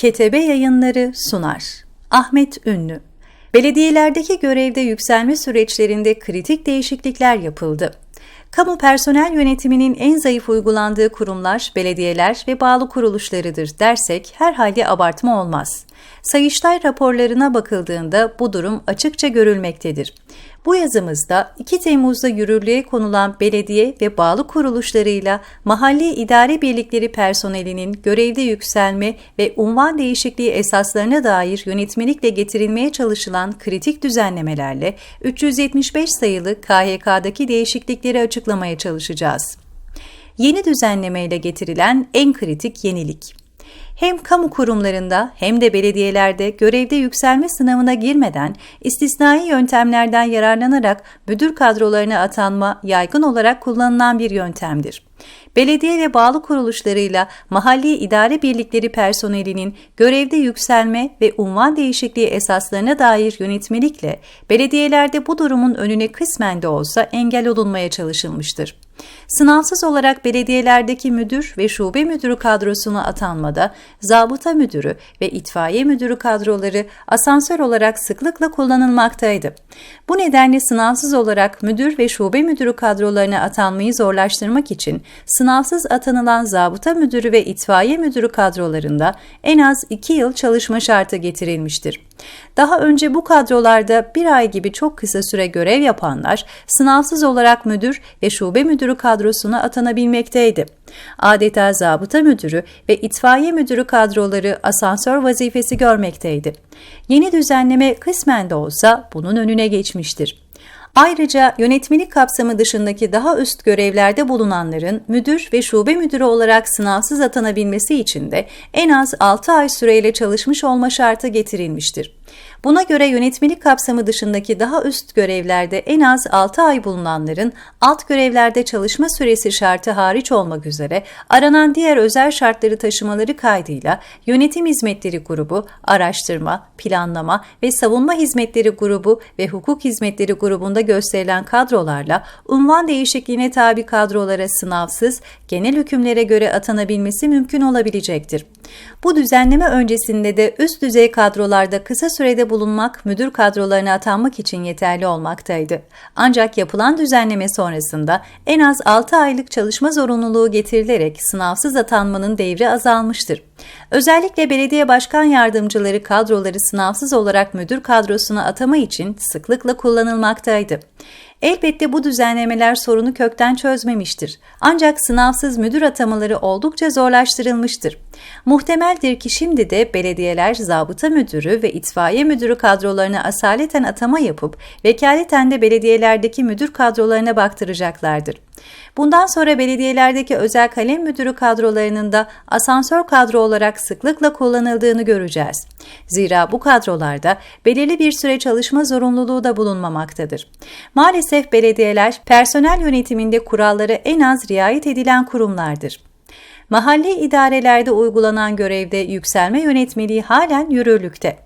Ketebe Yayınları sunar. Ahmet Ünlü Belediyelerdeki görevde yükselme süreçlerinde kritik değişiklikler yapıldı. Kamu personel yönetiminin en zayıf uygulandığı kurumlar, belediyeler ve bağlı kuruluşlarıdır dersek herhalde abartma olmaz. Sayıştay raporlarına bakıldığında bu durum açıkça görülmektedir. Bu yazımızda 2 Temmuz'da yürürlüğe konulan belediye ve bağlı kuruluşlarıyla mahalli idare birlikleri personelinin görevde yükselme ve unvan değişikliği esaslarına dair yönetmelikle getirilmeye çalışılan kritik düzenlemelerle 375 sayılı KHK'daki değişiklikleri açıklamaya çalışacağız. Yeni düzenlemeyle getirilen en kritik yenilik hem kamu kurumlarında hem de belediyelerde görevde yükselme sınavına girmeden istisnai yöntemlerden yararlanarak müdür kadrolarına atanma yaygın olarak kullanılan bir yöntemdir. Belediye ve bağlı kuruluşlarıyla mahalli idare birlikleri personelinin görevde yükselme ve unvan değişikliği esaslarına dair yönetmelikle belediyelerde bu durumun önüne kısmen de olsa engel olunmaya çalışılmıştır. Sınavsız olarak belediyelerdeki müdür ve şube müdürü kadrosuna atanmada zabıta müdürü ve itfaiye müdürü kadroları asansör olarak sıklıkla kullanılmaktaydı. Bu nedenle sınavsız olarak müdür ve şube müdürü kadrolarına atanmayı zorlaştırmak için sınavsız atanılan zabıta müdürü ve itfaiye müdürü kadrolarında en az 2 yıl çalışma şartı getirilmiştir. Daha önce bu kadrolarda bir ay gibi çok kısa süre görev yapanlar sınavsız olarak müdür ve şube müdürü kadrosuna atanabilmekteydi. Adeta zabıta müdürü ve itfaiye müdürü kadroları asansör vazifesi görmekteydi. Yeni düzenleme kısmen de olsa bunun önüne geçmiştir. Ayrıca yönetmelik kapsamı dışındaki daha üst görevlerde bulunanların müdür ve şube müdürü olarak sınavsız atanabilmesi için de en az 6 ay süreyle çalışmış olma şartı getirilmiştir. Buna göre yönetmelik kapsamı dışındaki daha üst görevlerde en az 6 ay bulunanların alt görevlerde çalışma süresi şartı hariç olmak üzere aranan diğer özel şartları taşımaları kaydıyla yönetim hizmetleri grubu, araştırma, planlama ve savunma hizmetleri grubu ve hukuk hizmetleri grubunda gösterilen kadrolarla unvan değişikliğine tabi kadrolara sınavsız, genel hükümlere göre atanabilmesi mümkün olabilecektir. Bu düzenleme öncesinde de üst düzey kadrolarda kısa sürede bulunmak müdür kadrolarına atanmak için yeterli olmaktaydı. Ancak yapılan düzenleme sonrasında en az 6 aylık çalışma zorunluluğu getirilerek sınavsız atanmanın devri azalmıştır. Özellikle belediye başkan yardımcıları kadroları sınavsız olarak müdür kadrosuna atama için sıklıkla kullanılmaktaydı. Elbette bu düzenlemeler sorunu kökten çözmemiştir. Ancak sınavsız müdür atamaları oldukça zorlaştırılmıştır. Muhtemeldir ki şimdi de belediyeler zabıta müdürü ve itfaiye müdürü kadrolarına asaleten atama yapıp vekaleten de belediyelerdeki müdür kadrolarına baktıracaklardır. Bundan sonra belediyelerdeki özel kalem müdürü kadrolarının da asansör kadro olarak sıklıkla kullanıldığını göreceğiz. Zira bu kadrolarda belirli bir süre çalışma zorunluluğu da bulunmamaktadır. Maalesef belediyeler personel yönetiminde kurallara en az riayet edilen kurumlardır. Mahalli idarelerde uygulanan görevde yükselme yönetmeliği halen yürürlükte.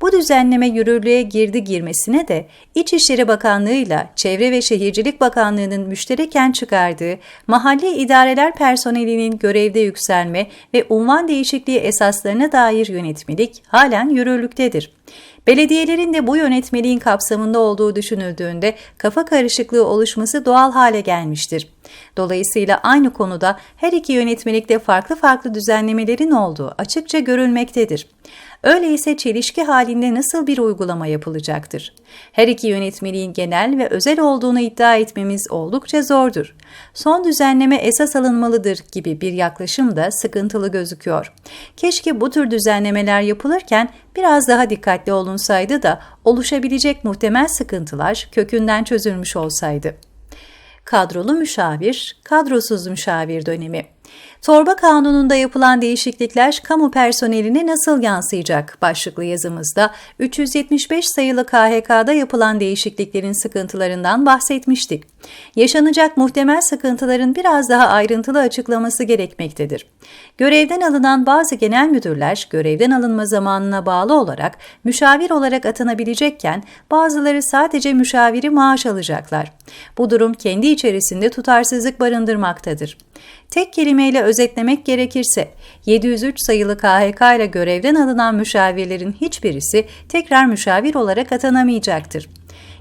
Bu düzenleme yürürlüğe girdi girmesine de İçişleri Bakanlığı ile Çevre ve Şehircilik Bakanlığı'nın müştereken çıkardığı mahalli idareler personelinin görevde yükselme ve unvan değişikliği esaslarına dair yönetmelik halen yürürlüktedir. Belediyelerin de bu yönetmeliğin kapsamında olduğu düşünüldüğünde kafa karışıklığı oluşması doğal hale gelmiştir. Dolayısıyla aynı konuda her iki yönetmelikte farklı farklı düzenlemelerin olduğu açıkça görülmektedir. Öyleyse çelişki halinde nasıl bir uygulama yapılacaktır? Her iki yönetmeliğin genel ve özel olduğunu iddia etmemiz oldukça zordur. Son düzenleme esas alınmalıdır gibi bir yaklaşım da sıkıntılı gözüküyor. Keşke bu tür düzenlemeler yapılırken biraz daha dikkatli olunsaydı da oluşabilecek muhtemel sıkıntılar kökünden çözülmüş olsaydı. Kadrolu müşavir, kadrosuz müşavir dönemi Torba kanununda yapılan değişiklikler kamu personeline nasıl yansıyacak başlıklı yazımızda 375 sayılı KHK'da yapılan değişikliklerin sıkıntılarından bahsetmiştik. Yaşanacak muhtemel sıkıntıların biraz daha ayrıntılı açıklaması gerekmektedir. Görevden alınan bazı genel müdürler görevden alınma zamanına bağlı olarak müşavir olarak atanabilecekken bazıları sadece müşaviri maaş alacaklar. Bu durum kendi içerisinde tutarsızlık barındırmaktadır. Tek kelimeyle özetlemek gerekirse 703 sayılı KHK ile görevden alınan müşavirlerin hiçbirisi tekrar müşavir olarak atanamayacaktır.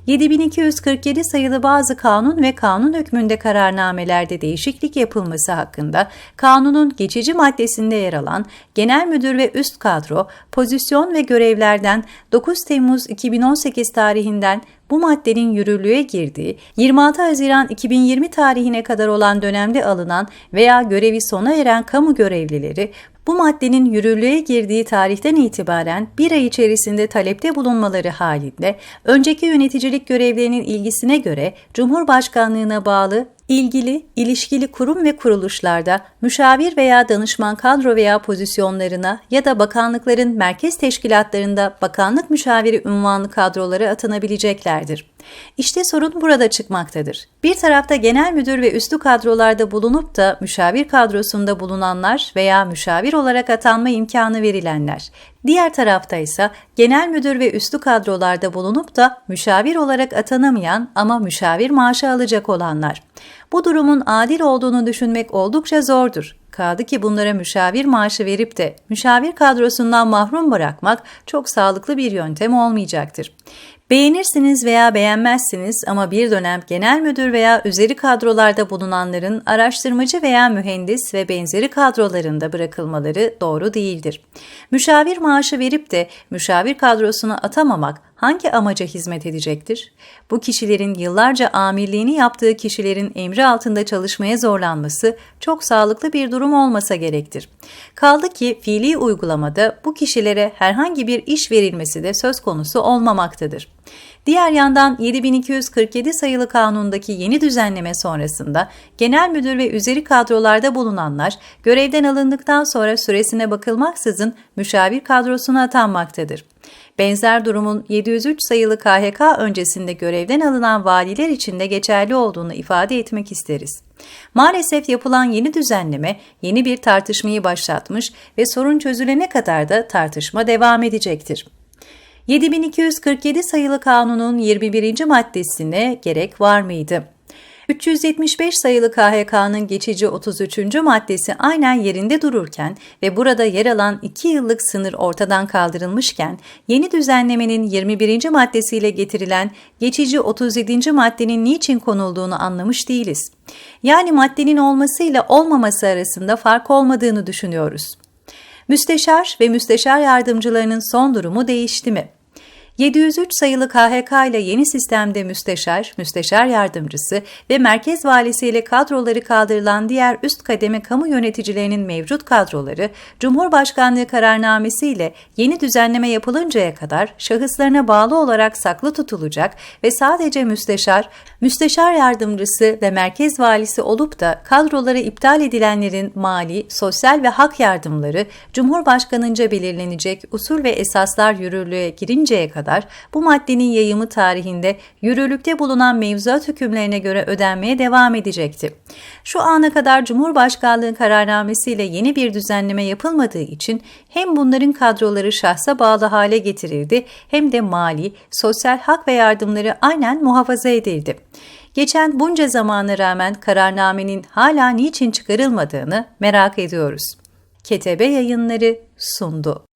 7247 sayılı bazı kanun ve kanun hükmünde kararnamelerde değişiklik yapılması hakkında kanunun geçici maddesinde yer alan genel müdür ve üst kadro, pozisyon ve görevlerden 9 Temmuz 2018 tarihinden bu maddenin yürürlüğe girdiği 26 Haziran 2020 tarihine kadar olan dönemde alınan veya görevi sona eren kamu görevlileri bu maddenin yürürlüğe girdiği tarihten itibaren bir ay içerisinde talepte bulunmaları halinde önceki yöneticilik görevlerinin ilgisine göre Cumhurbaşkanlığına bağlı ilgili ilişkili kurum ve kuruluşlarda müşavir veya danışman kadro veya pozisyonlarına ya da bakanlıkların merkez teşkilatlarında bakanlık müşaviri unvanlı kadrolara atanabileceklerdir. İşte sorun burada çıkmaktadır. Bir tarafta genel müdür ve üstü kadrolarda bulunup da müşavir kadrosunda bulunanlar veya müşavir olarak atanma imkanı verilenler. Diğer tarafta ise genel müdür ve üstü kadrolarda bulunup da müşavir olarak atanamayan ama müşavir maaşı alacak olanlar. Bu durumun adil olduğunu düşünmek oldukça zordur. Kaldı ki bunlara müşavir maaşı verip de müşavir kadrosundan mahrum bırakmak çok sağlıklı bir yöntem olmayacaktır. Beğenirsiniz veya beğenmezsiniz ama bir dönem genel müdür veya üzeri kadrolarda bulunanların araştırmacı veya mühendis ve benzeri kadrolarında bırakılmaları doğru değildir. Müşavir maaşı verip de müşavir kadrosuna atamamak hangi amaca hizmet edecektir? Bu kişilerin yıllarca amirliğini yaptığı kişilerin emri altında çalışmaya zorlanması çok sağlıklı bir durum olmasa gerektir. Kaldı ki fiili uygulamada bu kişilere herhangi bir iş verilmesi de söz konusu olmamaktadır. Diğer yandan 7247 sayılı kanundaki yeni düzenleme sonrasında genel müdür ve üzeri kadrolarda bulunanlar görevden alındıktan sonra süresine bakılmaksızın müşavir kadrosuna atanmaktadır. Benzer durumun 703 sayılı KHK öncesinde görevden alınan valiler için de geçerli olduğunu ifade etmek isteriz. Maalesef yapılan yeni düzenleme yeni bir tartışmayı başlatmış ve sorun çözülene kadar da tartışma devam edecektir. 7247 sayılı kanunun 21. maddesine gerek var mıydı? 375 sayılı KHK'nın geçici 33. maddesi aynen yerinde dururken ve burada yer alan 2 yıllık sınır ortadan kaldırılmışken yeni düzenlemenin 21. maddesiyle getirilen geçici 37. maddenin niçin konulduğunu anlamış değiliz. Yani maddenin olmasıyla olmaması arasında fark olmadığını düşünüyoruz. Müsteşar ve müsteşar yardımcılarının son durumu değişti mi? 703 sayılı KHK ile yeni sistemde müsteşar, müsteşar yardımcısı ve merkez valisi ile kadroları kaldırılan diğer üst kademe kamu yöneticilerinin mevcut kadroları, Cumhurbaşkanlığı kararnamesi ile yeni düzenleme yapılıncaya kadar şahıslarına bağlı olarak saklı tutulacak ve sadece müsteşar, müsteşar yardımcısı ve merkez valisi olup da kadroları iptal edilenlerin mali, sosyal ve hak yardımları Cumhurbaşkanınca belirlenecek usul ve esaslar yürürlüğe girinceye kadar kadar bu maddenin yayımı tarihinde yürürlükte bulunan mevzuat hükümlerine göre ödenmeye devam edecekti. Şu ana kadar Cumhurbaşkanlığı kararnamesiyle yeni bir düzenleme yapılmadığı için hem bunların kadroları şahsa bağlı hale getirildi hem de mali, sosyal hak ve yardımları aynen muhafaza edildi. Geçen bunca zamana rağmen kararnamenin hala niçin çıkarılmadığını merak ediyoruz. Ketebe yayınları sundu.